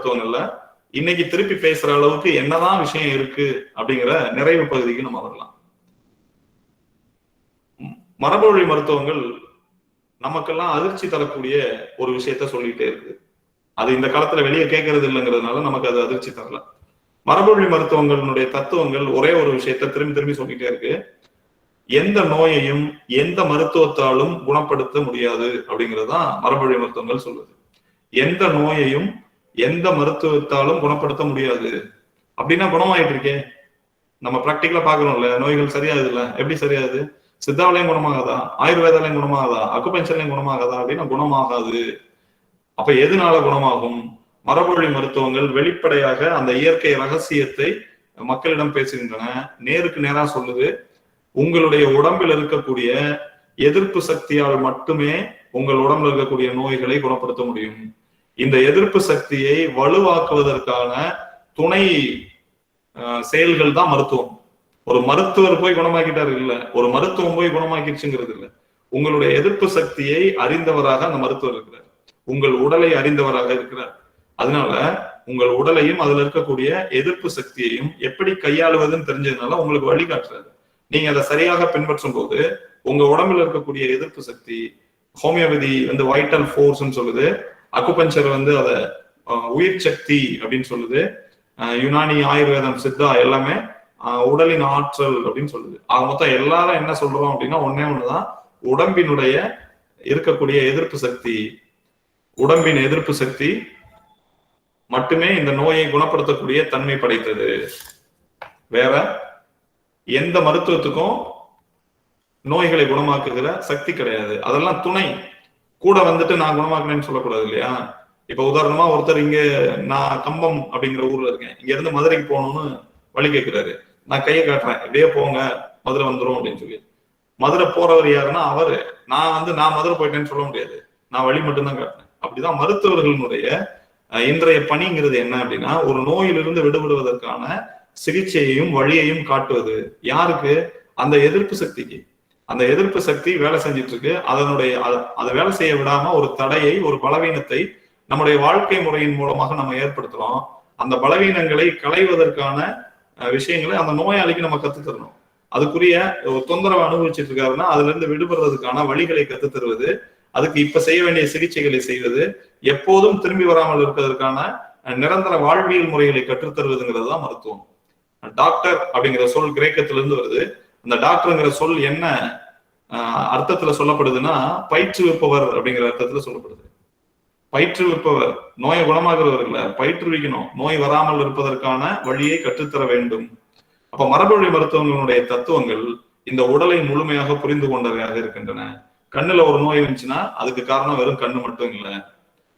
பொறுத்தவங்க மரபுவழி இன்னைக்கு திருப்பி பேசுற அளவுக்கு என்னதான் விஷயம் இருக்கு அப்படிங்கிற நிறைவு பகுதிக்கு நம்ம வரலாம். மரபுவழி மருத்துவங்கள் நமக்கெல்லாம் அதிர்ச்சி தரக்கூடிய ஒரு விஷயத்த சொல்லிட்டே இருக்கு அது இந்த காலத்துல வெளியே கேட்கறது இல்லைங்கிறதுனால நமக்கு அது அதிர்ச்சி தரல. மரபொழி மருத்துவங்களுடைய தத்துவங்கள் ஒரே ஒரு விஷயத்த திரும்பி திரும்பி சொல்லிட்டே இருக்கு. எந்த நோயையும் எந்த மருத்துவத்தாலும் குணப்படுத்த முடியாது அப்படிங்கறதுதான் மரபொழி மருத்துவங்கள் சொல்லுது. எந்த நோயையும் எந்த மருத்துவத்தாலும் குணப்படுத்த முடியாது. அப்படின்னா குணமாயிட்டு இருக்கே? நம்ம ப்ராக்டிக்கலா பாக்குறோம்ல நோய்கள் சரியாகுது இல்ல எப்படி சரியாது? சித்தாவிலையும் குணமாகாதா? ஆயுர்வேதாலையும் குணமாகாதா? அக்குபஞ்சர்லையும் குணமாகாதா? அப்படின்னா குணமாகாது. அப்ப எதனால குணமாகும்? மரபொழி மருத்துவங்கள் வெளிப்படையாக அந்த இயற்கை ரகசியத்தை மக்களிடம் பேசுகின்றன. நேருக்கு நேரா சொல்லுது உங்களுடைய உடம்பில் இருக்கக்கூடிய எதிர்ப்பு சக்தியால் மட்டுமே உங்கள் உடம்புல இருக்கக்கூடிய நோய்களை குணப்படுத்த முடியும். இந்த எதிர்ப்பு சக்தியை வலுவாக்குவதற்கான துணை செயல்கள் தான் மருத்துவம். ஒரு மருத்துவர் போய் குணமாக்கிட்டாரு இல்ல. ஒரு மருத்துவம் போய் குணமாக்கிடுச்சுங்கிறது இல்ல. உங்களுடைய எதிர்ப்பு சக்தியை அறிந்தவராக அந்த மருத்துவர் இருக்கிறார். உங்கள் உடலை அறிந்தவராக இருக்கிறார். அதனால உங்கள் உடலையும் அதுல இருக்கக்கூடிய எதிர்ப்பு சக்தியையும் எப்படி கையாளுவதுன்னு தெரிஞ்சதுனால உங்களுக்கு வழிகாட்டுறாரு நீங்க அதை சரியாக பின்பற்றும் போது உங்க உடம்புல இருக்கக்கூடிய எதிர்ப்பு சக்தி ஹோமியோபதி வந்து வைட்டல் ஃபோர்ஸ்ன்னு சொல்லுது அக்குபஞ்சர் வந்து அதை உயிர் சக்தி அப்படின்னு சொல்லுது. யுனானி ஆயுர்வேதம் சித்தா எல்லாமே உடலின் ஆற்றல் அப்படின்னு சொல்லுது. ஆக மொத்தம் எல்லாரும் என்ன சொல்றோம் அப்படின்னா ஒன்னே ஒண்ணுதான். உடம்பினுடைய இருக்கக்கூடிய எதிர்ப்பு சக்தி உடம்பின் எதிர்ப்பு சக்தி மட்டுமே இந்த நோயை குணப்படுத்தக்கூடிய தன்மை படைத்தது. வேற எந்த மருத்துவத்துக்கும் நோய்களை குணமாக்குகிற சக்தி கிடையாது. அதெல்லாம் துணை. கூட வந்துட்டு நான் குணமாக்குறேன்னு சொல்லக்கூடாது இல்லையா? இப்ப உதாரணமா ஒருத்தர் இங்க நான் கம்பம் அப்படிங்கிற ஊர்ல இருக்கேன். இங்க இருந்து மதுரைக்கு போகணும்னு வழி கேட்கிறாரு நான் கையை காட்டுறேன். இப்படியே போங்க. மதுரை வந்துடும் அப்படின்னு சொல்லி. மதுரை போறவர் யாருன்னா அவரு. நான் வந்து நான் மதுரை போயிட்டேன்னு சொல்ல முடியாது. நான் வழி மட்டும்தான் காட்டுறேன். அப்படிதான் மருத்துவர்களினுடைய இன்றைய பணிங்கிறது என்ன அப்படின்னா ஒரு நோயிலிருந்து விடுபடுவதற்கான சிகிச்சையையும் வழியையும் காட்டுவது. யாருக்கு? அந்த எதிர்ப்பு சக்திக்கு. அந்த எதிர்ப்பு சக்தி வேலை செஞ்சிட்டு இருக்கு அதனுடைய அதை வேலை செய்ய விடாம ஒரு தடையை ஒரு பலவீனத்தை நம்முடைய வாழ்க்கை முறையின் மூலமாக நம்ம ஏற்படுத்துறோம். அந்த பலவீனங்களை களைவதற்கான விஷயங்களை அந்த நோயாளிக்கு நம்ம கத்து தரணும். அதுக்குரிய ஒரு தொந்தரவு அனுபவிச்சுட்டு இருக்காருன்னா அதுல இருந்து விடுபடுறதுக்கான வழிகளை கத்து தருவது அதுக்கு இப்ப செய்ய வேண்டிய சிகிச்சைகளை செய்வது எப்போதும் திரும்பி வராமல் இருப்பதற்கான நிரந்தர வாழ்வியல் முறைகளை கற்றுத்தருவதுங்கிறது தான் மருத்துவம். டாக்டர் அப்படிங்கிற சொல் கிரேக்கத்திலிருந்து வருது. அந்த டாக்டருங்கிற சொல் என்ன அர்த்தத்துல சொல்லப்படுதுன்னா பயிற்றுவிப்பவர் அப்படிங்கிற அர்த்தத்துல சொல்லப்படுது. பயிற்றுவிப்பவர் நோயை குணமாகிறவர் இல்ல பயிற்றுவிக்கணும். நோய் வராமல் இருப்பதற்கான வழியை கற்றுத்தர வேண்டும். அப்ப மரபொழி மருத்துவங்களுடைய தத்துவங்கள் இந்த உடலை முழுமையாக புரிந்து கொண்டவையாக இருக்கின்றன. கண்ணுல ஒரு நோய் இருந்துச்சுன்னா அதுக்கு காரணம் வெறும் கண்ணு மட்டும் இல்ல.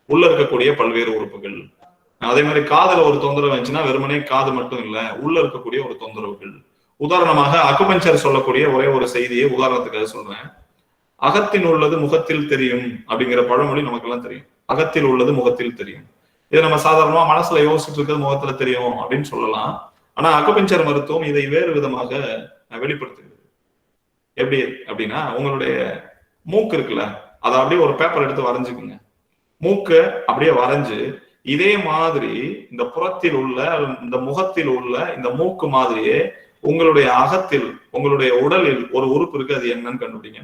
உள்ள இருக்கக்கூடிய பல்வேறு உறுப்புகள். அதே மாதிரி காதுல ஒரு தொந்தரவு இருந்துச்சுன்னா வெறுமனே காது மட்டும் இல்ல உள்ள இருக்கக்கூடிய ஒரு தொந்தரவுகள். உதாரணமாக அக்குபஞ்சர் சொல்லக்கூடிய ஒரே ஒரு செய்தியை உதாரணத்துக்காக சொல்றேன். அகத்தின் உள்ளது முகத்தில் தெரியும் அப்படிங்கிற பழமொழி நமக்கு எல்லாம் தெரியும். அகத்தில் உள்ளது முகத்தில் தெரியும். இதை நம்ம சாதாரணமா மனசுல யோசிச்சுட்டு இருக்கிறது முகத்துல தெரியும் அப்படின்னு சொல்லலாம். ஆனா அக்குபஞ்சர் மருத்துவம் இதை வேறு விதமாக வெளிப்படுத்துகிறது. எப்படி அப்படின்னா உங்களுடைய மூக்கு இருக்குல்ல அதை அப்படியே ஒரு பேப்பர் எடுத்து வரைஞ்சுக்குங்க. மூக்க அப்படியே வரைஞ்சு இதே மாதிரி இந்த புறத்தில் உள்ள இந்த முகத்தில் உள்ள இந்த மூக்கு மாதிரியே உங்களுடைய அகத்தில் உங்களுடைய உடலில் ஒரு உறுப்பு இருக்கு அது என்னன்னு கண்டுபிடிங்க.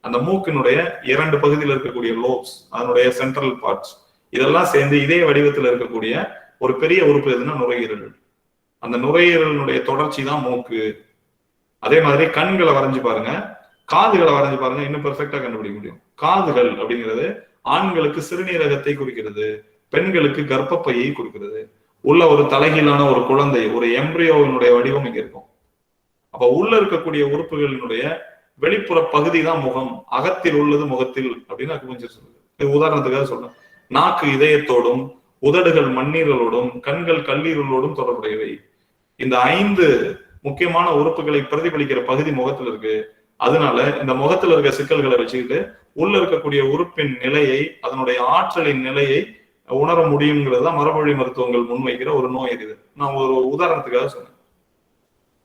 அந்த மூக்கினுடைய இரண்டு பகுதியில் இருக்கக்கூடிய லோப்ஸ் அதனுடைய சென்ட்ரல் பார்ட்ஸ் இதெல்லாம் சேர்ந்து இதே வடிவத்தில் இருக்கக்கூடிய ஒரு பெரிய உறுப்பு எதுன்னா நுரையீரல். அந்த நுரையீரலினுடைய தொடர்ச்சி தான் மூக்கு. அதே மாதிரி கண்களை வரைஞ்சு பாருங்க. காதுகளை வரைஞ்சு பாருங்க இன்னும் பெர்ஃபெக்டா கண்டுபிடிக்க முடியும். காதுகள் அப்படிங்கிறது ஆண்களுக்கு சிறுநீரகத்தை குறிக்கிறது பெண்களுக்கு கர்ப்பப்பையை குறிக்கிறது. உள்ள ஒரு தலைகீழான ஒரு குழந்தை ஒரு எம்ப்ரியோவினுடைய வடிவம் இங்க இருக்கும். அப்ப உள்ள இருக்கக்கூடிய உறுப்புகளினுடைய வெளிப்புற பகுதி தான் முகம். அகத்தில் உள்ளது முகத்தில் அப்படின்னு அக்குபஞ்சர் சொல்லுது இது உதாரணத்துக்காக சொல்றேன். நாக்கு இதயத்தோடும் உதடுகள் மண்ணீரலோடும் கண்கள் கல்லீரலோடும் தொடர்புடையவை. இந்த ஐந்து முக்கியமான உறுப்புகளை பிரதிபலிக்கிற பகுதி முகத்துல இருக்கு. அதனால இந்த முகத்துல இருக்க சிக்கல்களை வச்சுக்கிட்டு உள்ள இருக்கக்கூடிய உறுப்பின் நிலையை அதனுடைய ஆற்றலின் நிலையை உணர முடியுங்கிறது தான் மரபொழி மருத்துவங்கள் முன்வைக்கிற ஒரு நோய் இது நான் ஒரு உதாரணத்துக்காக சொன்னேன்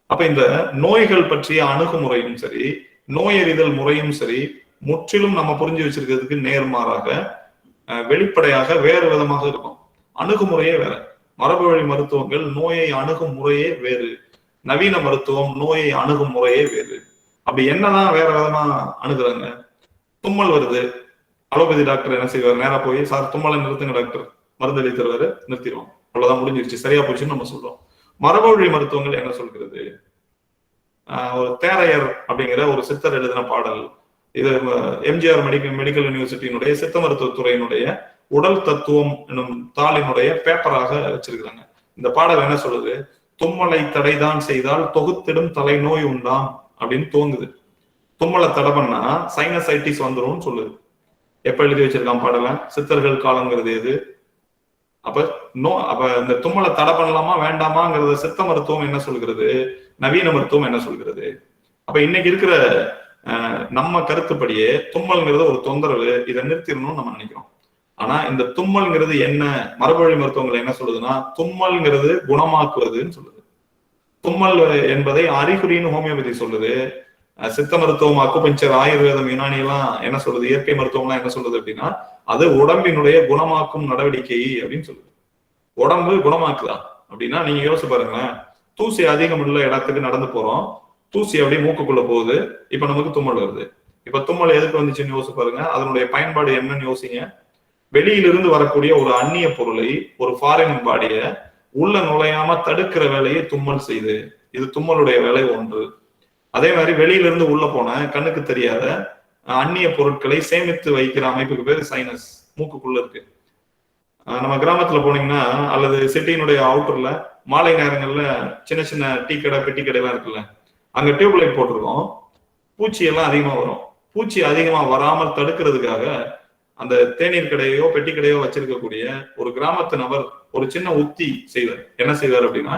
அப்ப இந்த நோய்கள் பற்றிய அணுகுமுறையும் சரி நோயறிதல் முறையும் சரி முற்றிலும் நம்ம புரிஞ்சு வச்சிருக்கிறதுக்கு நேர்மாறாக வெளிப்படையாக வேறு விதமாக இருக்கும். அணுகுமுறையே வேற. மரபு வழி மருத்துவங்கள் நோயை அணுகும் முறையே வேறு. நவீன மருத்துவம் நோயை அணுகும் முறையே வேறு. அப்படி என்னதான் வேற விதமா அணுகுறாங்க? தும்மல் வருது. அலோபதி டாக்டர் என்ன செய்வார்? நேரா போய் சார் தும்மலை நிறுத்துங்க டாக்டர். மருந்து எழுதி நிறுத்திடுவோம். அவ்வளவுதான் முடிஞ்சிருச்சு. சரியா போச்சுன்னு நம்ம சொல்றோம். மரபு மருத்துவங்கள் என்ன சொல்கிறது? ஒரு தேரையர் அப்படிங்கிற ஒரு சித்தர் எழுதின பாடல். இது எம்ஜிஆர் மெடிக்கல் மெடிக்கல் யூனிவர்சிட்டியினுடைய சித்த மருத்துவத்துறையினுடைய உடல் தத்துவம் என்னும் தாளினுடைய பேப்பராக வச்சிருக்கிறாங்க. இந்த பாடல் என்ன சொல்லுது? தும்மலை தடைதான் செய்தால் தொகுத்திடும் தலைநோய் உண்டாம் அப்படின்னு தோங்குது. தும்மலை தடை பண்ணா சைனசைட்டிஸ் வந்துடும் சொல்லுது. எப்ப எழுதி வச்சிருக்கான் பாடல? சித்தர்கள் காலங்கிறது எது? அப்ப நோ அப்ப இந்த தும்மலை தடை பண்ணலாமா வேண்டாமாங்கிறது சித்த மருத்துவம் என்ன சொல்கிறது? நவீன மருத்துவம் என்ன சொல்கிறது? அப்ப இன்னைக்கு இருக்கிற அஹ், நம்ம கருத்துப்படியே தும்மல்ங்கிறது ஒரு தொந்தரவு இதை நிறுத்திடணும்னு நம்ம நினைக்கிறோம். ஆனா இந்த தும்மல்ங்கிறது என்ன மரபுவழி மருத்துவங்கள் என்ன சொல்லுதுன்னா தும்மல்ங்கிறது குணமாக்குவதுன்னு சொல்லுது. தும்மல் என்பதை அறிகுறின்னு ஹோமியோபதி சொல்லுது. சித்த மருத்துவம் அக்குபஞ்சர் ஆயுர்வேதம் யுனானி எல்லாம் என்ன சொல்றது? இயற்கை மருத்துவம்லாம் என்ன சொல்றது அப்படின்னா அது உடம்பினுடைய குணமாக்கும் நடவடிக்கை அப்படின்னு சொல்லுது. உடம்பு குணமாக்குதா? அப்படின்னா நீங்க யோசிச்சு பாருங்களேன். தூசி அதிகம் உள்ள இடத்துக்கு நடந்து போறோம். தூசி அப்படியே மூக்குக்குள்ள போகுது. இப்ப நமக்கு தும்மல் வருது. இப்ப தும்மல் எதுக்கு வந்துச்சுன்னு யோசிச்சு பாருங்க. அதனுடைய பயன்பாடு என்னன்னு யோசிங்க. வெளியிலிருந்து வரக்கூடிய ஒரு அந்நிய பொருளை ஒரு ஃபாரின் பாடிய உள்ள நுழையாம தடுக்கிற வேலையை தும்மல் செய்து இது தும்மலுடைய வேலை ஒன்று. அதே மாதிரி வெளியிலிருந்து உள்ள போன கண்ணுக்கு தெரியாத அந்நிய பொருட்களை சேமித்து வைக்கிற அமைப்புக்கு பேர் சைனஸ் மூக்குக்குள்ள இருக்கு. நம்ம கிராமத்துல போனீங்கன்னா அல்லது சிட்டியினுடைய அவுட்டர்ல மாலை நேரங்கள்ல சின்ன சின்ன டீ கடை பெட்டி கடை இருக்குல்ல அங்க டியூப் லைட் போட்டிருக்கோம். பூச்சி எல்லாம் அதிகமா வரும். பூச்சி அதிகமா வராமல் தடுக்கிறதுக்காக அந்த தேநீர் கடையோ பெட்டி கடையோ வச்சிருக்கக்கூடிய ஒரு கிராமத்து நபர் ஒரு சின்ன உத்தி செய்வார். என்ன செய்வார் அப்படின்னா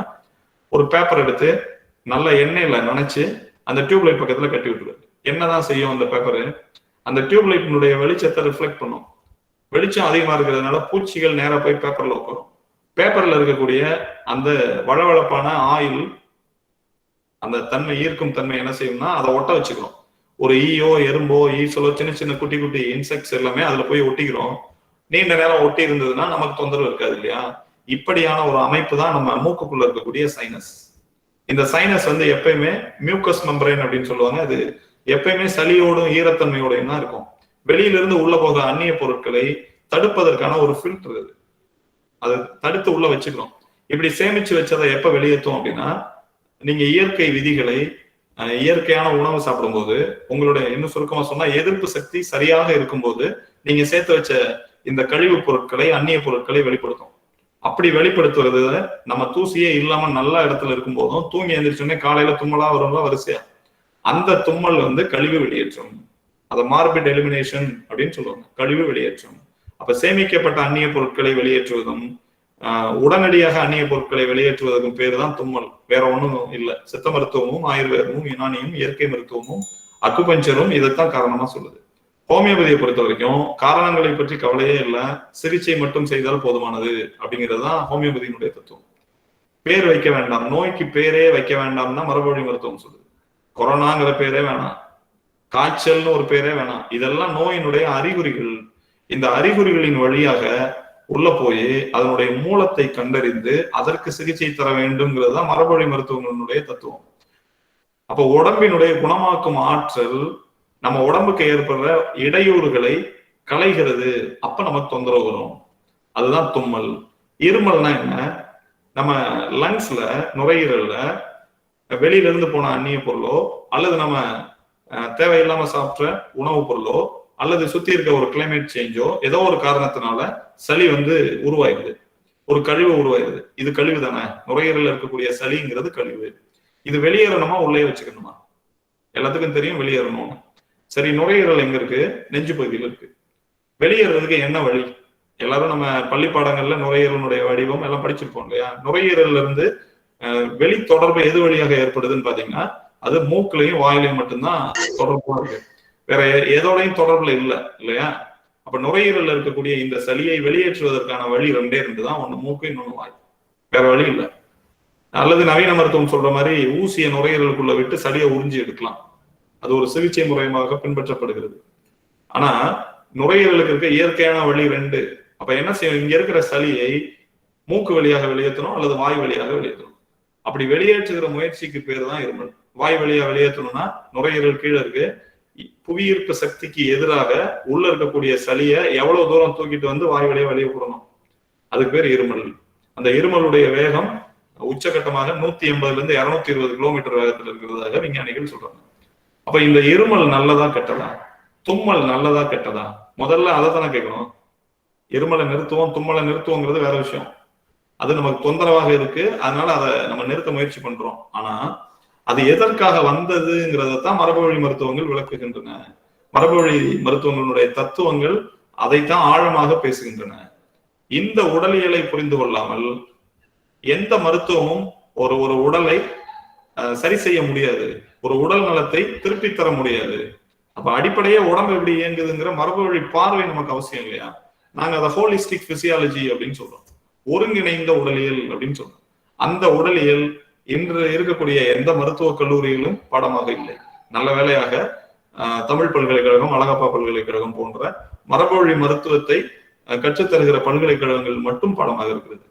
ஒரு பேப்பர் எடுத்து நல்ல எண்ணெயில நினைச்சு அந்த டியூப் லைட் பக்கத்துல கட்டி விட்டுருவாரு என்னதான் செய்யும் அந்த பேப்பர் அந்த டியூப் லைட்டினுடைய வெளிச்சத்தை ரிஃப்ளெக்ட் பண்ணும். வெளிச்சம் அதிகமா இருக்கிறதுனால பூச்சிகள் நேரா போய் பேப்பர்ல உட்காரும். பேப்பர்ல இருக்கக்கூடிய அந்த வளவளப்பான ஆயில் அந்த தன்மை ஈர்க்கும் தன்மை என்ன செய்யும்னா அதை ஒட்ட வச்சுக்கிறோம். ஒரு ஈயோ எறும்போ ஈசலோ சின்ன சின்ன குட்டி குட்டி இன்செக்ட்ஸ் எல்லாமே அதுல போய் ஒட்டிக்கிறோம். நீண்ட நேரம் ஒட்டி இருந்ததுன்னா நமக்கு தொந்தரவு இருக்காது இல்லையா? இப்படியான ஒரு அமைப்பு தான் நம்ம மூக்குக்குள்ள இருக்கக்கூடிய சைனஸ் இந்த சைனஸ் வந்து எப்பயுமே மியூக்கஸ் மெம்பரைன் அப்படின்னு சொல்லுவாங்க. அது எப்பயுமே சளியோடும் ஈரத்தன்மையோடையும் தான் இருக்கும். வெளியிலிருந்து உள்ள போக அந்நிய பொருட்களை தடுப்பதற்கான ஒரு ஃபில்டர் அது. அதை தடுத்து உள்ள வச்சுக்கிறோம். இப்படி சேமிச்சு வச்சதை எப்ப வெளியேற்றும் அப்படின்னா நீங்க இயற்கை விதிகளை இயற்கையான உணவு சாப்பிடும்போது உங்களுடைய இன்னும் சுருக்கமா சொன்னா எதிர்ப்பு சக்தி சரியாக இருக்கும்போது நீங்க சேர்த்து வச்ச இந்த கழிவுப் பொருட்களை அந்நிய பொருட்களை வெளிப்படுத்தும். அப்படி வெளிப்படுத்துறது நம்ம தூசியே இல்லாம நல்ல இடத்துல இருக்கும் போதும் தூங்கி எழுந்திரிச்சோடனே காலையில தும்மலா வரும்ல வரிசையா? அந்த தும்மல் வந்து கழிவு வெளியேற்றம். அதை மார்பிட் எலிமினேஷன் அப்படின்னு சொல்லுவாங்க. கழிவு வெளியேற்றம். அப்ப சேமிக்கப்பட்ட அந்நிய பொருட்களை வெளியேற்றுவதும் உடனடியாக அந்நிய பொருட்களை வெளியேற்றுவதற்கும் பேர் தான் தும்மல். வேற ஒண்ணும் இல்ல. சித்த மருத்துவமும் ஆயுர்வேதமும் யுனானியும் இயற்கை மருத்துவமும் அக்குபஞ்சரும் இதைத்தான் காரணமா சொல்லுது. ஹோமியோபதியை பொறுத்த வரைக்கும் காரணங்களை பற்றி கவலையே இல்லை. சிகிச்சை மட்டும் செய்தால் போதுமானது அப்படிங்கிறது தான் ஹோமியோபதியினுடைய தத்துவம். பேர் வைக்க வேண்டாம். நோய்க்கு பேரே வைக்க வேண்டாம்னா மரபொழி மருத்துவம் சொல்லுது. கொரோனாங்கிற பேரே வேணாம். காய்ச்சல்னு ஒரு பேரே வேணாம். இதெல்லாம் நோயினுடைய அறிகுறிகள். இந்த அறிகுறிகளின் வழியாக உள்ள போய் அதனுடைய மூலத்தை கண்டறிந்து அதற்கு சிகிச்சை தர வேண்டும்ங்கிறது தான் மரபொழி மருத்துவங்களுடைய தத்துவம். அப்ப உடம்பினுடைய குணமாக்கும் ஆற்றல் நம்ம உடம்புக்கு ஏற்படுற இடையூறுகளை களைகிறது. அப்ப நமக்கு தொந்தரவு வரும் அதுதான் தும்மல். இருமல்னா என்ன? நம்ம லங்ஸ்ல நுரையீரல்ல வெளியில இருந்து போன அந்நிய பொருளோ அல்லது நம்ம தேவையில்லாம சாப்பிட்ட உணவுப் பொருளோ அல்லது சுத்தி இருக்க ஒரு கிளைமேட் சேஞ்சோ ஏதோ ஒரு காரணத்தினால சளி வந்து உருவாகிடுது ஒரு கழிவு உருவாயிருது இது கழிவு தானே? நுரையீரல் இருக்கக்கூடிய சளிங்கிறது கழிவு. இது வெளியேறணுமா உள்ளே வச்சுக்கணுமா? எல்லாத்துக்கும் தெரியும் வெளியேறணும்னு. சரி நுரையீரல் எங்க இருக்கு? நெஞ்சு பகுதியில் இருக்கு. வெளியேறதுக்கு என்ன வழி? எல்லாரும் நம்ம பள்ளி பாடங்கள்ல நுரையீரலுடைய வடிவம் எல்லாம் படிச்சிருப்போம் இல்லையா? நுரையீரல்ல இருந்து அஹ், வெளி தொடர்பு எது வழியாக ஏற்படுதுன்னு பாத்தீங்கன்னா அது மூக்குலையும் வாயிலையும் மட்டும்தான் தொடர்பு இருக்கு. வேற எதோடையும் தொடர்புல இல்ல இல்லையா? அப்ப நுரையீரல்ல இருக்கக்கூடிய இந்த சளியை வெளியேற்றுவதற்கான வழி ரெண்டே ரெண்டு தான். ஒண்ணு மூக்கு இன்னொன்னு வாய். வேற வழி இல்ல. அல்லது நவீன மருத்துவம் சொல்ற மாதிரி ஊசிய நுரையீரலுக்குள்ள விட்டு சளியை உறிஞ்சி எடுக்கலாம். அது ஒரு சிகிச்சை முறையமாக பின்பற்றப்படுகிறது. ஆனா நுரையீரலுக்கு இருக்க இயற்கையான வழி ரெண்டு. அப்ப என்ன செய்யும் இங்க இருக்கிற சளியை மூக்கு வழியாக வெளியேற்றணும் அல்லது வாய் வழியாக வெளியேற்றணும். அப்படி வெளியேற்றுகிற முயற்சிக்கு பேர் தான் இருமல். வாய் வழியா வெளியேற்றணும்னா நுரையீரல் கீழே இருக்கு. புவியீர்ப்பு சக்திக்கு எதிராக உள்ள இருக்கக்கூடிய சளிய எவ்வளவு தூரம் தூக்கிட்டு வந்து வாய் வழியா வெளியே அதுக்கு பேர் இருமல். அந்த இருமலுடைய வேகம் உச்சகட்டமாக நூத்தி எண்பதுல இருந்து இருநூத்தி இருபது கிலோமீட்டர் வேகத்தில் இருக்கிறதாக விஞ்ஞானிகள் சொல்றாங்க. அப்ப இந்த இருமல் நல்லதா கெட்டதா? தும்மல் நல்லதா கெட்டதா? முதல்ல அதை தானே கேட்கணும். இருமலை நிறுத்துவோம் தும்மலை நிறுத்துவோங்கிறது வேற விஷயம். அது நமக்கு தொந்தரவாக இருக்கு. அதனால அதை நம்ம நிறுத்த முயற்சி பண்றோம். ஆனா அது எதற்காக வந்ததுங்கிறத தான் மரபு வழி மருத்துவங்கள் விளக்குகின்றன. மரபு வழி மருத்துவங்களுடைய தத்துவங்கள் அதைத்தான் ஆழமாக பேசுகின்றன. இந்த உடலியலை புரிந்து கொள்ளாமல் எந்த மருத்துவமும் ஒரு ஒரு உடலை சரி செய்ய முடியாது. ஒரு உடல் நலத்தை திருப்பி தர முடியாது. அப்ப அடிப்படையே உடம்பு எப்படி இயங்குதுங்கிற மரபு வழி பார்வை நமக்கு அவசியம் இல்லையா? நாங்க அதை ஹோலிஸ்டிக் பிசியாலஜி அப்படின்னு சொல்றோம். ஒருங்கிணைந்த உடலியல் அப்படின்னு சொல்றோம். அந்த உடலியல் இன்று இருக்கக்கூடிய எந்த மருத்துவக் கல்லூரியிலும் பாடமாக இல்லை. நல்ல வேலையாக தமிழ் பல்கலைக்கழகம் அழகப்பா பல்கலைக்கழகம் போன்ற மரபொழி மருத்துவத்தை கற்றுத்தருகிற பல்கலைக்கழகங்கள் மட்டும் பாடமாக இருக்கிறது.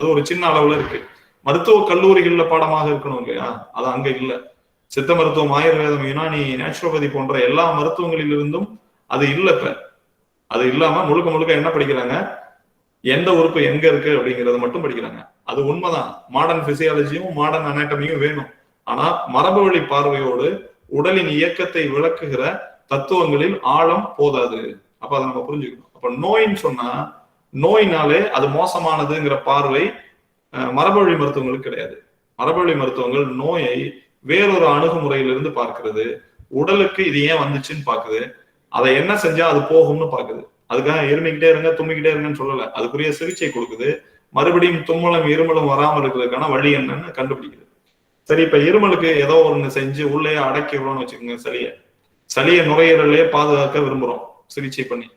அது ஒரு சின்ன அளவுல இருக்கு. மருத்துவ கல்லூரிகள்ல பாடமாக இருக்கணும் இல்லையா? அது அங்க இல்லை. சித்த மருத்துவம் ஆயுர்வேதம் யுனானி நேச்சுரோபதி போன்ற எல்லா மருத்துவங்களிலிருந்தும் அது இல்லை இப்ப. அது இல்லாம முழுக்க முழுக்க என்ன படிக்கிறாங்க? எந்த உறுப்பு எங்க இருக்கு அப்படிங்கறத மட்டும் படிக்கிறாங்க. அது உண்மைதான். மாடர்ன் பிசியாலஜியும் மாடர்ன் அனாட்டமியும் வேணும். ஆனா மரபு வழி பார்வையோடு உடலின் இயக்கத்தை விளக்குகிற தத்துவங்களில் ஆழம் போதாது. அப்ப அதை நம்ம புரிஞ்சுக்கணும். அப்ப நோயின்னு சொன்னா நோயினாலே அது மோசமானதுங்கிற பார்வை மரபொழி மருத்துவங்களுக்கு கிடையாது. மரபொழி மருத்துவங்கள் நோயை வேறொரு அணுகுமுறையிலிருந்து பார்க்கிறது. உடலுக்கு இது ஏன் வந்துச்சுன்னு பாக்குது அதை என்ன செஞ்சா அது போகும்னு பாக்குது அதுக்காக இருமிக்கிட்டே இருங்க தும்மிக்கிட்டே இருங்கன்னு சொல்லல. அதுக்குரிய சிகிச்சை கொடுக்குது. மறுபடியும் தும்மலும் இருமலும் வராமல் இருக்கிறதுக்கான வழி என்னன்னு கண்டுபிடிக்குது. சரி இப்ப இருமலுக்கு ஏதோ ஒண்ணு செஞ்சு உள்ளே அடக்கி விடணும்னு வச்சுக்கோங்க சளியை. சளியை நுரையீரலையே பாதுகாக்க விரும்புறோம் சிகிச்சை பண்ணி.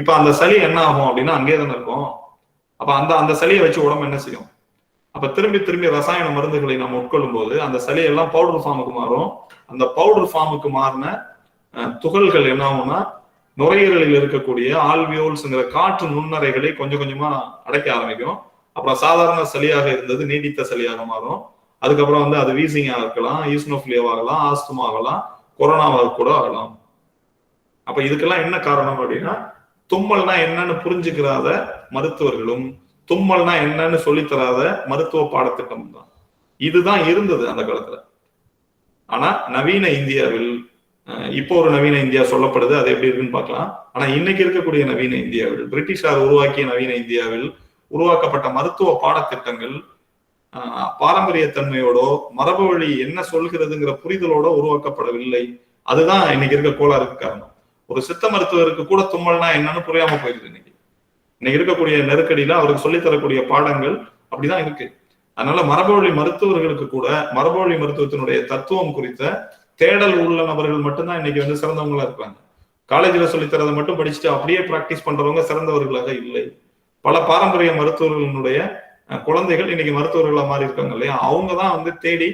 இப்ப அந்த சளி என்ன ஆகும் அப்படின்னா அங்கேயே தானே இருக்கும். அப்ப அந்த அந்த சளியை வச்சு உடம்பு என்ன செய்யும்? அப்ப திரும்பி திரும்பி ரசாயன மருந்துகளை நம்ம உட்கொள்ளும் போது அந்த சளியெல்லாம் பவுடர் ஃபார்முக்கு மாறும். அந்த பவுடர் ஃபார்முக்கு மாறின துகள்கள் என்ன ஆகும்னா நுரையீரலில் இருக்கக்கூடிய ஆல்வியோல்ஸ்ங்கிற காற்று நுண்ணறைகளை கொஞ்சம் கொஞ்சமா அடைக்க ஆரம்பிக்கும். அப்புறம் சாதாரண சளியாக இருந்தது நீடித்த சளியாக மாறும். அதுக்கப்புறம் வந்து அது வீசிங்கா இருக்கலாம் ஈஸ்னோஃபிலியாவா ஆகலாம் ஆஸ்துமா ஆகலாம் கொரோனாவாக கூட ஆகலாம். அப்ப இதுக்கெல்லாம் என்ன காரணம் அப்படின்னா தும்மல்னா என்னன்னு புரிஞ்சுக்கிறாத மருத்துவர்களும் தும்மல்னா என்னன்னு சொல்லித்தராத மருத்துவ பாடத்திட்டம் தான். இதுதான் இருந்தது அந்த காலத்துல. ஆனா நவீன இந்தியாவில் இப்போ ஒரு நவீன இந்தியா சொல்லப்படுது அது எப்படி இருக்குன்னு பார்க்கலாம். ஆனா இன்னைக்கு இருக்கக்கூடிய நவீன இந்தியாவில் பிரிட்டிஷார் உருவாக்கிய நவீன இந்தியாவில் உருவாக்கப்பட்ட மருத்துவ பாடத்திட்டங்கள் பாரம்பரியத்தன்மையோடோ மரபு வழி என்ன சொல்கிறதுங்கிற புரிதலோட உருவாக்கப்படவில்லை. அதுதான் இன்னைக்கு இருக்க கோளாறுக்கு காரணம். ஒரு சித்த மருத்துவருக்கு கூட தும்மல்னா என்னன்னு புரியாம போயிருது இன்னைக்கு. இன்னைக்கு இருக்கக்கூடிய நெருக்கடியில அவருக்கு சொல்லித்தரக்கூடிய பாடங்கள் அப்படிதான் இருக்கு. அதனால மரபு மருத்துவர்களுக்கு கூட மரபு மருத்துவத்தினுடைய தத்துவம் குறித்த தேடல் உள்ள நபர்கள் மட்டும்தான் இன்னைக்கு வந்து சிறந்தவங்களா இருக்காங்க. காலேஜ்ல சொல்லித்தரதை மட்டும் படிச்சுட்டு அப்படியே பிராக்டிஸ் பண்றவங்க சிறந்தவர்களாக இல்லை. பல பாரம்பரிய மருத்துவர்களுடைய குழந்தைகள் இன்னைக்கு மருத்துவர்களா மாறி இருக்காங்க இல்லையா? அவங்க தான் வந்து தேடி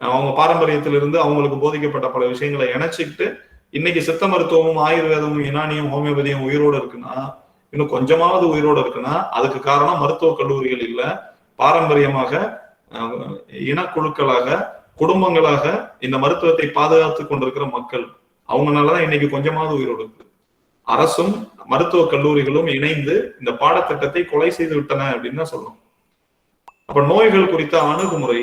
அவங்க பாரம்பரியத்திலிருந்து அவங்களுக்கு போதிக்கப்பட்ட பல விஷயங்களை இணைச்சிக்கிட்டு இன்னைக்கு சித்த மருத்துவமும் ஆயுர்வேதமும் யுனானியும் ஹோமியோபதியும் உயிரோடு இருக்குன்னா இன்னும் கொஞ்சமாவது உயிரோடு இருக்குன்னா அதுக்கு காரணம் மருத்துவ கல்லூரிகள் இல்ல. பாரம்பரியமாக இனக்குழுக்களாக குடும்பங்களாக இந்த மருத்துவத்தை பாதுகாத்து கொண்டிருக்கிற மக்கள் அவங்கனாலதான் இன்னைக்கு கொஞ்சமாவது உயிரோடு இருக்கு. அரசும் மருத்துவ கல்லூரிகளும் இணைந்து இந்த பாடத்திட்டத்தை கொலை செய்து விட்டன அப்படின்னு தான் சொல்லணும். அப்ப நோய்கள் குறித்த அணுகுமுறை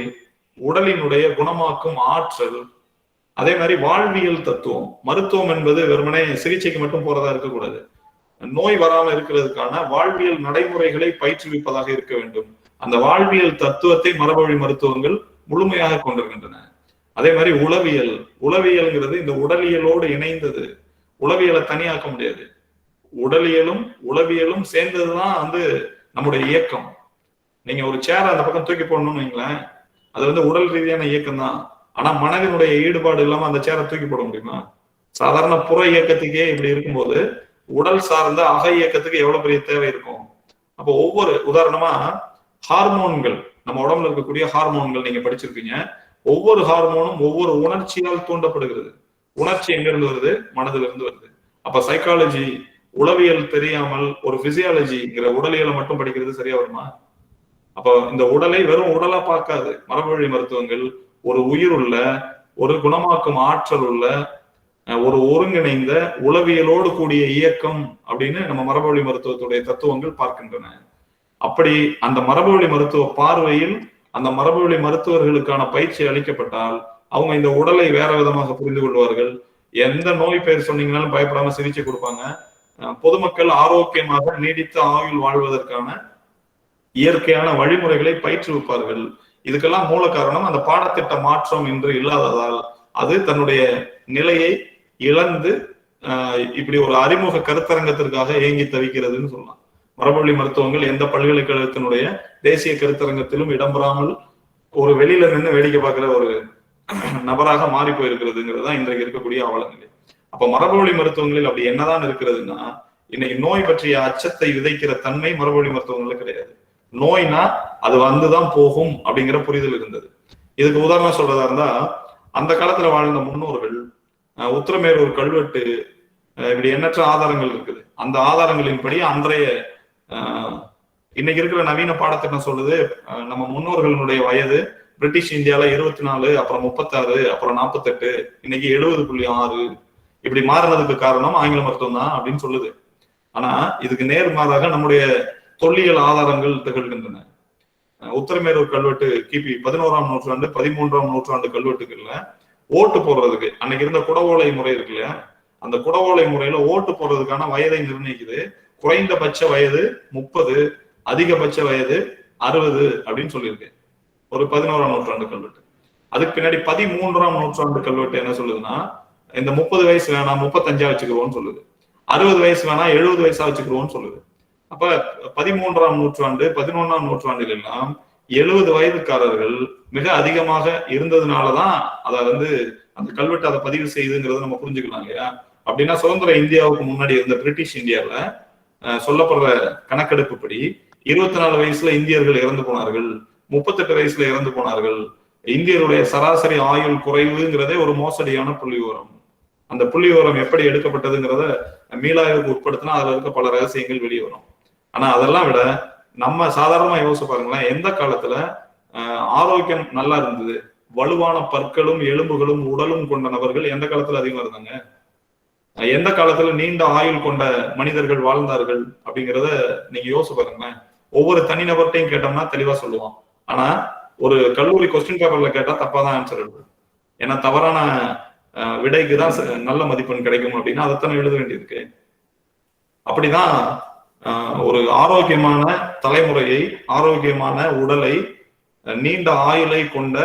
உடலினுடைய குணமாக்கும் ஆற்றல் அதே மாதிரி வாழ்வியல் தத்துவம் மருத்துவம் என்பது வெறுமனே சிகிச்சைக்கு மட்டும் போறதா இருக்கக்கூடாது. நோய் வராம இருக்கிறதுக்கான வாழ்வியல் நடைமுறைகளை பயிற்றுவிப்பதாக இருக்க வேண்டும். அந்த வாழ்வியல் தத்துவத்தை மரபொழி மருத்துவங்கள் முழுமையாக கொண்டிருக்கின்றன. அதே மாதிரி உளவியல் உளவியல்ங்கிறது இந்த உடலியலோடு இணைந்தது. உளவியலை தனியாக்க முடியாது. உடலியலும் உளவியலும் சேர்ந்ததுதான் வந்து நம்முடைய இயக்கம். நீங்க ஒரு சேரை அந்த பக்கம் தூக்கி போடணும்னு வைங்களேன் அது வந்து உடல் ரீதியான இயக்கம் தான் ஆனா மனதினுடைய ஈடுபாடு இல்லாம அந்த சேரை தூக்கி போட முடியுமா? சாதாரண புற இயக்கத்துக்கே இப்படி இருக்கும்போது உடல் சார்ந்த அக இயக்கத்துக்கு எவ்வளவு பெரிய தேவை இருக்கும்? அப்போ ஒவ்வொரு உதாரணமா ஹார்மோன்கள் நம்ம உடம்புல இருக்கக்கூடிய ஹார்மோன்கள் நீங்க படிச்சிருக்கீங்க. ஒவ்வொரு ஹார்மோனும் ஒவ்வொரு உணர்ச்சியால் தூண்டப்படுகிறது. உணர்ச்சி எங்க இருந்து வருது? மனதில இருந்து வருது. அப்ப சைக்காலஜி உளவியல் தெரியாமல் ஒரு பிசியாலஜிங்கிற உடலியலை மட்டும் படிக்கிறது சரியா வருமா? அப்ப இந்த உடலை வெறும் உடலா பார்க்காது. மரபுவழி மருத்துவங்கள் ஒரு உயிர் உள்ள ஒரு குணமாக்கும் ஆற்றல் உள்ள ஒரு ஒருங்கிணைந்த உளவியலோடு கூடிய இயக்கம் அப்படின்னு நம்ம மரபுவழி மருத்துவத்துடைய தத்துவங்கள் பார்க்கின்றன. அப்படி அந்த மரபுவழி மருத்துவ பார்வையில் அந்த மரபுவழி மருத்துவர்களுக்கான பயிற்சி அளிக்கப்பட்டால் அவங்க இந்த உடலை வேற விதமாக புரிந்து கொள்வார்கள். எந்த நோய் பெயர் சொன்னீங்கன்னாலும் பயப்படாம சிகிச்சை கொடுப்பாங்க. பொதுமக்கள் ஆரோக்கியமாக நீடித்த ஆயுள் வாழ்வதற்கான இயற்கையான வழிமுறைகளை பயிற்றுவிப்பார்கள். இதுக்கெல்லாம் மூல காரணம் அந்த பாடத்திட்ட மாற்றம் இன்று இல்லாததால் அது தன்னுடைய நிலையை இழந்து ஆஹ், இப்படி ஒரு அறிமுக கருத்தரங்கத்திற்காக ஏங்கி தவிக்கிறதுன்னு சொல்லலாம் மரபுவழி மருத்துவங்கள் எந்த பல்கலைக்கழகத்தினுடைய தேசிய கருத்தரங்கத்திலும் இடம்பெறாமல் ஒரு வெளியில நின்று வேடிக்கை பார்க்கிற ஒரு நபராக மாறி போயிருக்கிறதுங்கிறது தான் இன்றைக்கு இருக்கக்கூடிய அவலநிலை. அப்ப மரபொழி மருத்துவங்களில் அப்படி என்னதான் இருக்கிறதுன்னா இன்னைக்கு நோய் பற்றிய அச்சத்தை விதைக்கிற தன்மை மரபுவழி மருத்துவங்களுக்கு கிடையாது. நோய்னா அது வந்துதான் போகும் அப்படிங்கிற புரிதல் இருந்தது. இதுக்கு உதாரணம் சொல்றதா இருந்தா அந்த காலத்துல வாழ்ந்த முன்னோர்கள் உத்திரமேரூர் கல்வெட்டு இப்படி எண்ணற்ற ஆதாரங்கள் இருக்குது. அந்த ஆதாரங்களின்படி அன்றைய இன்னைக்கு இருக்கிற நவீன பாடத்திட்டம் சொல்லுது? நம்ம முன்னோர்களுடைய வயது பிரிட்டிஷ் இந்தியால இருபத்தி நாலு அப்புறம் முப்பத்தாறு அப்புறம் நாற்பத்தெட்டு இன்னைக்கு எழுபது புள்ளி ஆறு இப்படி மாறினதுக்கு காரணம் ஆங்கில மருத்துவம் தான் அப்படின்னு சொல்லுது. ஆனா இதுக்கு நேர்மாறாக நம்முடைய தொல்லியல் ஆதாரங்கள் திகழ்கின்றன. உத்தரமேரூர் கல்வெட்டு கிபி பதினோராம் நூற்றாண்டு பதிமூன்றாம் நூற்றாண்டு கல்வெட்டுகள்ல ஓட்டு போடுறதுக்கு அன்னைக்கு இருந்த குடவோலை முறை இருக்கு இல்லையா? அந்த குடவோலை முறையில ஓட்டு போடுறதுக்கான வயதை நிர்ணயிக்குது. குறைந்தபட்ச வயது முப்பது அதிகபட்ச வயது அறுபது அப்படின்னு சொல்லியிருக்கு. ஒரு பதினோராம் நூற்றாண்டு கல்வெட்டு. அதுக்கு பின்னாடி பதிமூன்றாம் நூற்றாண்டு கல்வெட்டு என்ன சொல்லுதுன்னா இந்த முப்பது வயசு வேணாம் முப்பத்தஞ்சா வச்சுக்கிறோம்னு சொல்லுது. அறுபது வயசு வேணாம் எழுபது வயசா வச்சுக்கிறோம்னு சொல்லுது. அப்ப பதிமூன்றாம் நூற்றாண்டு பதினொன்னாம் நூற்றாண்டில் எல்லாம் எழுபது வயதுக்காரர்கள் மிக அதிகமாக இருந்ததுனாலதான் அதை வந்து அந்த கல்வெட்டு அதை பதிவு செய்யுதுங்கிறத நம்ம புரிஞ்சுக்கலாம் இல்லையா? அப்படின்னா சுதந்திர இந்தியாவுக்கு முன்னாடி இருந்த பிரிட்டிஷ் இந்தியாவில் சொல்லப்படுற கணக்கெடுப்புப்படி இருபத்தி நாலு வயசுல இந்தியர்கள் இறந்து போனார்கள் முப்பத்தெட்டு வயசுல இறந்து போனார்கள். இந்தியருடைய சராசரி ஆயுள் குறைவுங்கிறதே ஒரு மோசடியான புள்ளி விவரம் அந்த புள்ளி விவரம் எப்படி எடுக்கப்பட்டதுங்கிறத மீளாய்வுக்கு உட்படுத்தினா அதுல இருக்க பல ரகசியங்கள் வெளியே வரும் ஆனா அதெல்லாம் விட நம்ம சாதாரணமா யோசிச்சு பாருங்களேன் எந்த காலத்துல ஆரோக்கியம் நல்லா இருந்தது வலுவான பற்களும் எலும்புகளும் உடலும் கொண்ட நபர்கள் எந்த காலத்துல அதிகமா இருந்தாங்க? எந்த காலத்துல நீண்ட ஆயுள் கொண்ட மனிதர்கள் வாழ்ந்தார்கள் அப்படிங்கிறத நீங்க யோசிச்சு பாருங்களேன். ஒவ்வொரு தனிநபர்கிட்டையும் கேட்டோம்னா தெளிவா சொல்லுவான். ஆனா ஒரு கல்லூரி கொஸ்டின் பேப்பர்ல கேட்டா தப்பாதான் ஆன்சர் எழுதும் ஏன்னா தவறான விடைக்கு தான் ச- நல்ல மதிப்பெண் கிடைக்கும் அப்படின்னா அதைத்தானே எழுத வேண்டியிருக்கு. அப்படிதான் ஒரு ஆரோக்கியமான தலைமுறையை ஆரோக்கியமான உடலை நீண்ட ஆயுளை கொண்ட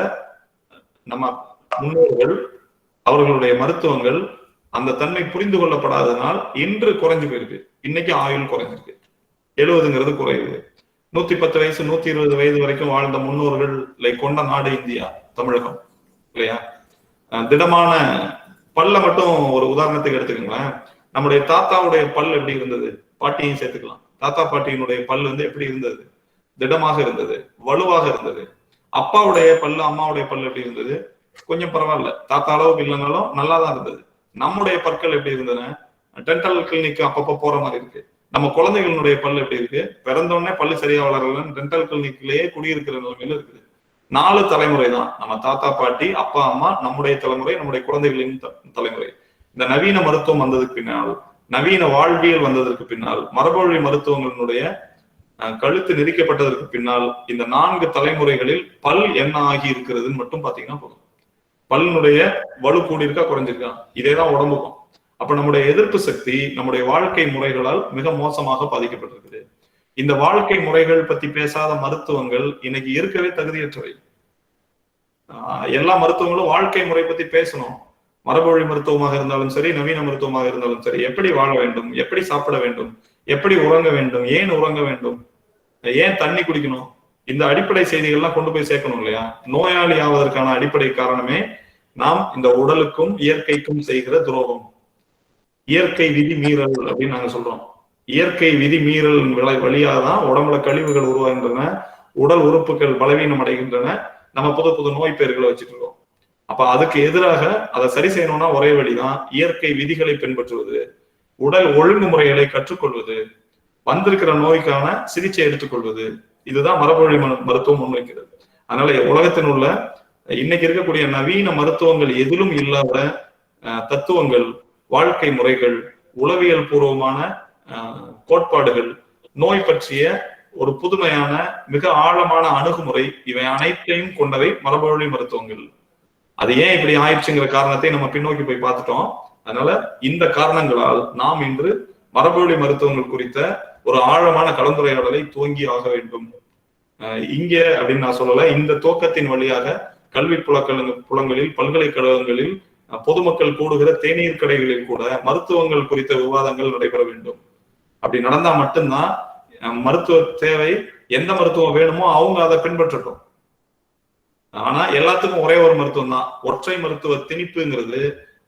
நம்ம முன்னோர்கள் அவர்களுடைய மருத்துவங்கள் அந்த தன்மை புரிந்து கொள்ளப்படாதனால் இன்று குறைஞ்சு போயிருக்கு. இன்னைக்கு ஆயுள் குறைஞ்சிருக்கு. எழுபதுங்கிறது குறையுது. நூத்தி பத்து வயசு நூத்தி இருபது வயது வரைக்கும் வாழ்ந்த முன்னோர்களை கொண்ட நாடு இந்தியா தமிழகம் இல்லையா? திடமான பல்ல மட்டும் ஒரு உதாரணத்துக்கு எடுத்துக்கோங்களேன். நம்முடைய தாத்தாவுடைய பல் எப்படி இருந்தது? பாட்டியும் சேர்த்துக்கலாம். தாத்தா பாட்டியினுடைய பல் வந்து எப்படி இருந்தது? திடமாக இருந்தது வலுவாக இருந்தது. அப்பாவுடைய பல்லு அம்மாவுடைய பல் எப்படி இருந்தது? கொஞ்சம் பரவாயில்ல. தாத்தா அளவுக்கு இல்லைனாலும் நல்லா தான் இருந்தது. நம்முடைய பற்கள் எப்படி இருந்தன? டென்டல் கிளினிக் அப்பப்போ போற மாதிரி இருக்கு. நம்ம குழந்தைகளுடைய பல் எப்படி இருக்கு? பிறந்த உடனே பல்லு சரியா வளரலன்னு டென்டல் கிளினிக்லயே குடியிருக்கிற நிலைமையில இருக்குது. நாலு தலைமுறை தான் நம்ம தாத்தா பாட்டி அப்பா அம்மா நம்முடைய தலைமுறை நம்முடைய குழந்தைகளின் த- தலைமுறை. இந்த நவீன மருத்துவம் வந்ததுக்கு பின்னால் நவீன வாழ்வியல் வந்ததற்கு பின்னால் மரபுவழி மருத்துவங்களினுடைய கழுத்து நெரிக்கப்பட்டதற்கு பின்னால் இந்த நான்கு தலைமுறைகளில் பல் என்ன ஆகி இருக்கிறதுன்னு மட்டும் பாத்தீங்கன்னா போதும். பல்லினுடைய வலு கூடியிருக்கா குறைஞ்சிருக்கா? இதேதான் உடம்புக்கும். அப்ப நம்முடைய எதிர்ப்பு சக்தி நம்முடைய வாழ்க்கை முறைகளால் மிக மோசமாக பாதிக்கப்பட்டிருக்குது. இந்த வாழ்க்கை முறைகள் பத்தி பேசாத மருத்துவங்கள் இன்னைக்கு இருக்கவே தகுதியற்றவை. ஆஹ் எல்லா மருத்துவங்களும் வாழ்க்கை முறை பத்தி பேசணும். மரபொழி மருத்துவமாக இருந்தாலும் சரி நவீன மருத்துவமாக இருந்தாலும் சரி எப்படி வாழ வேண்டும் எப்படி சாப்பிட வேண்டும் எப்படி உறங்க வேண்டும் ஏன் உறங்க வேண்டும் ஏன் தண்ணி குடிக்கணும் இந்த அடிப்படை செய்திகள்லாம் கொண்டு போய் சேர்க்கணும் இல்லையா? நோயாளி ஆவதற்கான அடிப்படை காரணமே நாம் இந்த உடலுக்கும் இயற்கைக்கும் செய்கிற துரோகம். இயற்கை விதி மீறல் அப்படின்னு நாங்க சொல்றோம். இயற்கை விதி மீறல் விளை வழியாக தான் உடம்புல கழிவுகள் உருவாகின்றன உடல் உறுப்புகள் பலவீனம் அடைகின்றன நம்ம புது புது நோய் பேர்களை வச்சுட்டு இருக்கோம். அப்ப அதுக்கு எதிராக அதை சரி செய்யணும்னா ஒரே வழிதான் இயற்கை விதிகளை பின்பற்றுவது உடல் ஒழுங்குமுறைகளை கற்றுக்கொள்வது வந்திருக்கிற நோய்க்கான சிகிச்சை எடுத்துக்கொள்வது. இதுதான் மரபுவழி மருத்துவம் முன்வைக்கிறது. அதனால உலகத்தில் உள்ள இன்னைக்கு இருக்கக்கூடிய நவீன மருத்துவங்கள் எதிலும் இல்லாத தத்துவங்கள் வாழ்க்கை முறைகள் உளவியல் பூர்வமான கோட்பாடுகள் நோய் பற்றிய ஒரு புதுமையான மிக ஆழமான அணுகுமுறை இவை அனைத்தையும் கொண்டவை மரபுவழி மருத்துவங்கள். அது ஏன் இப்படி ஆயிடுச்சுங்கிற காரணத்தை நம்ம பின்னோக்கி போய் பார்த்துட்டோம். அதனால இந்த காரணங்களால் நாம் இன்று மரபுவழி மருத்துவங்கள் குறித்த ஒரு ஆழமான கலந்துரையாடலை துவங்கி ஆக வேண்டும். அஹ் அப்படின்னு நான் சொல்லல இந்த துவக்கத்தின் வழியாக கல்வி புலக்கல் புலங்களில் பல்கலைக்கழகங்களில் பொதுமக்கள் கூடுகிற தேநீர் கடைகளில் கூட மருத்துவங்கள் குறித்த விவாதங்கள் நடைபெற வேண்டும். அப்படி நடந்தா மட்டும்தான் மருத்துவ தேவை எந்த மருத்துவம் வேணுமோ அவங்க அதை பின்பற்றட்டும். ஆனா எல்லாத்துக்கும் ஒரே ஒரு மருத்துவம் தான் ஒற்றை மருத்துவ திணிப்புங்கிறது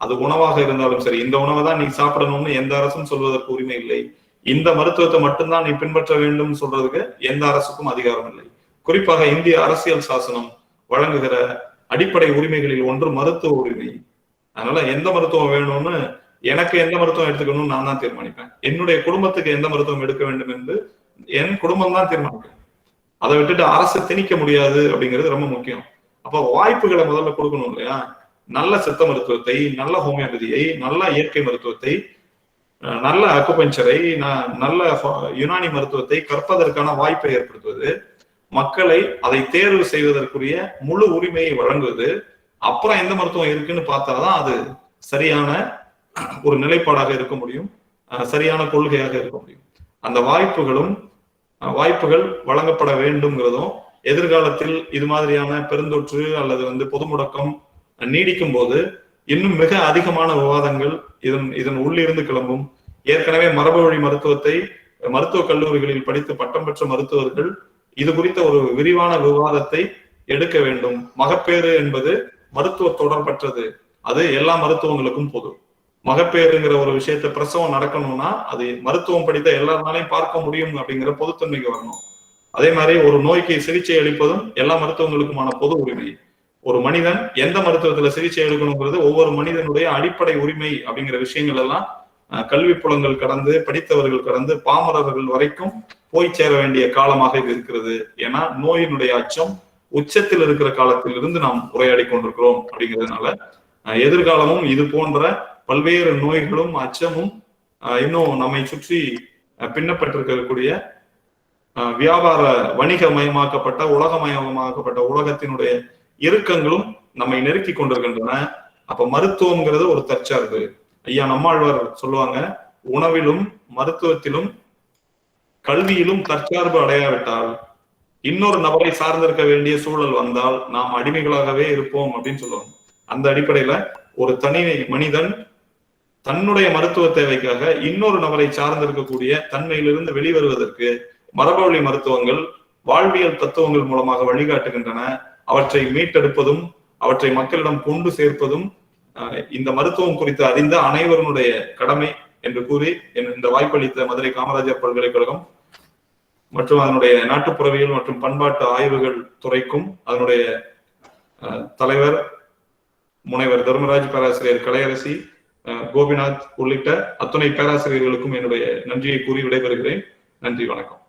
அது உணவாக இருந்தாலும் சரி இந்த உணவை தான் நீ சாப்பிடணும்னு எந்த அரசும் சொல்வதற்கு உரிமை இல்லை. இந்த மருத்துவத்தை மட்டும்தான் நீ பின்பற்ற வேண்டும் சொல்றதுக்கு எந்த அரசுக்கும் அதிகாரம் இல்லை. குறிப்பாக இந்திய அரசியல் சாசனம் வழங்குகிற அடிப்படை உரிமைகளில் ஒன்று மருத்துவ உரிமை. அதனால எந்த மருத்துவம் வேணும்னு எனக்கு எந்த மருத்துவம் எடுத்துக்கணும்னு நான் தான் தீர்மானிப்பேன். என்னுடைய குடும்பத்துக்கு எந்த மருத்துவம் எடுக்க வேண்டும் என்று என் குடும்பம் தான் தீர்மானிப்பேன் அதை விட்டுட்டு அரசு திணிக்க முடியாது அப்படிங்கிறது ரொம்ப முக்கியம். அப்ப வாய்ப்புகளை முதல்ல கொடுக்கணும் இல்லையா? நல்ல சித்த மருத்துவத்தை நல்ல ஹோமியோபதியை நல்ல இயற்கை மருத்துவத்தை நல்ல அக்குபஞ்சரை நல்ல யுனானி மருத்துவத்தை கற்பதற்கான வாய்ப்பை ஏற்படுத்துவது மக்களை அதை தேர்வு செய்வதற்குரிய முழு உரிமையை வழங்குவது அப்புறம் எந்த மருத்துவம் இருக்குன்னு பார்த்தாதான் அது சரியான ஒரு நிலைப்பாடாக இருக்க முடியும் சரியான கொள்கையாக இருக்க முடியும். அந்த வாய்ப்புகளும் வாய்ப்புகள் வழங்கப்பட வேண்டும்ங்கிறதும் எதிர்காலத்தில் இது மாதிரியான பெருந்தொற்று அல்லது வந்து பொது முடக்கம் நீடிக்கும் போது இன்னும் மிக அதிகமான விவாதங்கள் இதன் இதன் உள்ளிருந்து கிளம்பும். ஏற்கனவே மரபு வழி மருத்துவத்தை மருத்துவக் கல்லூரிகளில் படித்து பட்டம் பெற்ற மருத்துவர்கள் இது குறித்த ஒரு விரிவான விவாதத்தை எடுக்க வேண்டும். மகப்பேறு என்பது மருத்துவ தொடர்பற்றது. அது எல்லா மருத்துவங்களுக்கும் பொது. மகப்பேறுங்கிற ஒரு விஷயத்த பிரசவம் நடக்கணும்னா அது மருத்துவம் படித்த எல்லாருனாலையும் பார்க்க முடியும் அப்படிங்கிற பொதுத்தன்மைக்கு வரணும். அதே மாதிரி ஒரு நோய்க்கு சிகிச்சை அளிப்பதும் எல்லா மருத்துவங்களுக்குமான பொது உரிமை. ஒரு மனிதன் எந்த மருத்துவத்துல சிகிச்சை எடுக்கணுங்கிறது ஒவ்வொரு மனிதனுடைய அடிப்படை உரிமை அப்படிங்கிற விஷயங்கள் எல்லாம் அஹ், கல்வி புலங்கள் கடந்து படித்தவர்கள் கடந்து பாமரர்கள் வரைக்கும் போய் சேர வேண்டிய காலமாக இது இருக்கிறது. ஏன்னா நோயினுடைய அச்சம் உச்சத்தில் இருக்கிற காலத்தில் இருந்து நாம் உரையாடி கொண்டிருக்கிறோம் அப்படிங்கிறதுனால அஹ், எதிர்காலமும் இது போன்ற பல்வேறு நோய்களும் அச்சமும் இன்னும் நம்மை சுற்றி அஹ், பின்னப்பட்டிருக்கக்கூடிய வியாபார வியாபார வணிகமயமாக்கப்பட்ட உலகமயமாக்கப்பட்ட உலகத்தினுடைய இறுக்கங்களும் நம்மை நெருக்கி கொண்டிருக்கின்றன. அப்ப மருத்துவம்ங்கிறது ஒரு தற்சார்பு. ஐயா நம்மாழ்வார் சொல்லுவாங்க உணவிலும் மருத்துவத்திலும் கல்வியிலும் தற்சார்பு அடையாவிட்டால் இன்னொரு நபரை சார்ந்திருக்க வேண்டிய சூழல் வந்தால் நாம் அடிமைகளாகவே இருப்போம் அப்படின்னு சொல்லுவாங்க. அந்த அடிப்படையில ஒரு தனி மனிதன் தன்னுடைய மருத்துவ தேவைக்காக இன்னொரு நபரை சார்ந்திருக்கக்கூடிய தன்மையிலிருந்து வெளிவருவதற்கு மரபவழி மருத்துவங்கள் வாழ்வியல் தத்துவங்கள் மூலமாக வழிகாட்டுகின்றன. அவற்றை மீட்டெடுப்பதும் அவற்றை மக்களிடம் கொண்டு சேர்ப்பதும் அஹ், இந்த மருத்துவம் குறித்து அறிந்த அனைவருடைய கடமை என்று கூறி என் இந்த வாய்ப்பளித்த மதுரை காமராஜர் பல்கலைக்கழகம் மற்றும் அதனுடைய நாட்டுப்புறவியல் மற்றும் பண்பாட்டு ஆய்வுகள் துறைக்கும் அதனுடைய அஹ், தலைவர் முனைவர் தர்மராஜ் பேராசிரியர் கலையரசி கோபிநாத் உள்ளிட்ட அத்துணை பேராசிரியர்களுக்கும் என்னுடைய நன்றியை கூறி விடைபெறுகிறேன். நன்றி வணக்கம்.